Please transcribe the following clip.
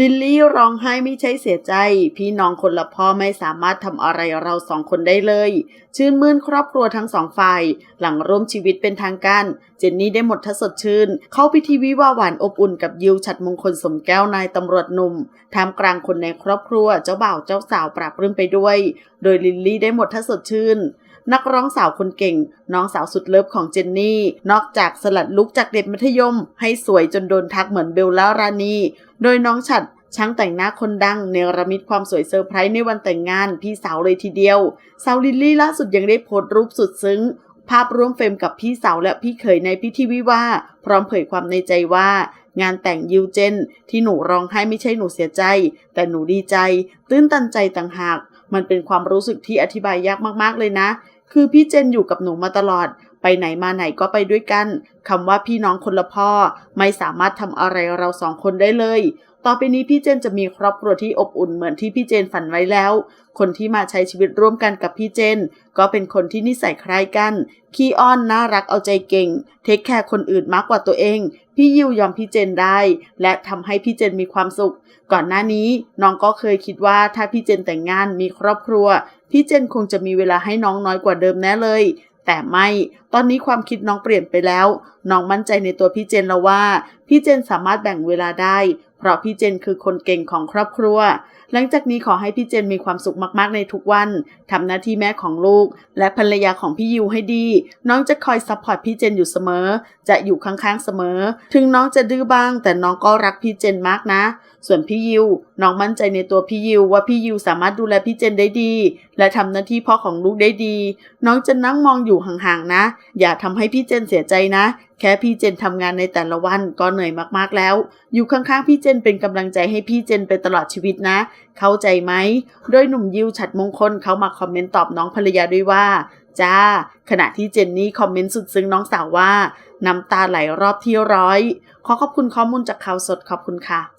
ลิลลี่ร้องไห้ไม่ใช่เสียใจ พี่น้องคนละพ่อไม่สามารถทำอะไรเราสองคนได้เลย ชื่นมื่นครอบครัวทั้งสองฝ่ายหลังร่วมชีวิตเป็นทางการ เจนนี่ได้หมดทัศสดชื่น เข้าพิธีวิวาห์หวานอบอุ่นกับยิวฉัดมงคลสมแก้วนายตำรวจหนุ่มท่ามกลางคนในครอบครัวเจ้าบ่าวเจ้าสาวปราบรื้มไปด้วย โดยลิลลี่ได้หมดทัศสดชื่น นักร้องสาวคนเก่ง น้องสาวสุดเลิฟของเจนนี่ นอกจากสลัดลุกจากเด็กมัธยม ให้สวยจนโดนทักเหมือนเบลล่ารานี โดยน้องฉัดช่างแต่งหน้าคนดังเนรมิตความสวยเซอร์ไพรส์ในวันแต่งงานพี่สาวเลยทีเดียว สาวลิลลี่ล่าสุดยังได้โพสต์รูปสุดซึ้ง ภาพร่วมเฟรมกับพี่สาวและพี่เขยในพิธีวิวาพร้อมเผยความในใจว่างานแต่งยิวเจน ที่หนูร้องไห้ไม่ใช่หนูเสียใจ แต่หนูดีใจ ตื้นตันใจต่างหาก มันเป็นความรู้สึกที่อธิบายยากมากๆเลยนะ คือพี่เจนอยู่กับหนูมาตลอด ไปไหนมาไหนก็ไปด้วยกันคำว่าพี่น้องคนละพ่อ ไม่สามารถทำอะไรเราสองคนได้เลย ต่อไปนี้พี่เจนจะมีครอบครัวที่อบอุ่นเหมือนที่พี่เจนฝันไว้แล้ว คนที่มาใช้ชีวิตร่วมกันกับพี่เจน ก็เป็นคนที่นิสัยคล้ายกัน ขี้อ้อนน่ารักเอาใจเก่ง เทคแคร์คนอื่นมากกว่าตัวเอง พี่ยิวยอมพี่เจนได้ และทำให้พี่เจนมีความสุข ก่อนหน้านี้น้องก็เคยคิดว่าถ้าพี่เจนแต่งงานมีครอบครัวพี่เจนคงจะมีเวลาให้น้องน้อยกว่าเดิมแน่เลย แต่ไม่ตอนนี้ความคิดน้องเปลี่ยนไปแล้ว น้องมั่นใจในตัวพี่เจนแล้วว่า พี่เจนสามารถแบ่งเวลาได้ ราะพี่เจนคือคนเก่งของครอบครัว หลังจากนี้ขอให้พี่เจนมีความสุขมากๆในทุกวันทำหน้าที่แม่ของลูก และภรรยาของพี่ยูให้ดี น้องจะคอยซัพพอร์ตพี่เจนอยู่เสมอ จะอยู่ข้างๆเสมอ ถึงน้องจะดื้อบ้าง แต่น้องก็รักพี่เจนมากนะ ส่วนพี่ยิวน้องมั่นใจในตัวพี่ยิวว่าพี่ยิวสามารถดูแลพี่เจนได้ดี และทำหน้าที่พ่อของลูกได้ดี น้องจะนั่งมองอยู่ห่างๆนะ อย่าทำให้พี่เจนเสียใจนะ แค่พี่เจนทำงานในแต่ละวันก็เหนื่อยมากๆแล้ว อยู่ข้างๆพี่เจนเป็นกำลังใจให้พี่เจนไปตลอดชีวิตนะ เข้าใจไหม โดยหนุ่มยิวฉัดมงคลเขามาคอมเมนต์ตอบน้องภรรยาด้วยว่า จ้า ขณะที่เจนนี่คอมเมนต์สุดซึ้งน้องสาวว่า น้ำตาไหลรอบที่ร้อย ขอขอบคุณข้อมูลจากข่าวสดขอบคุณค่ะ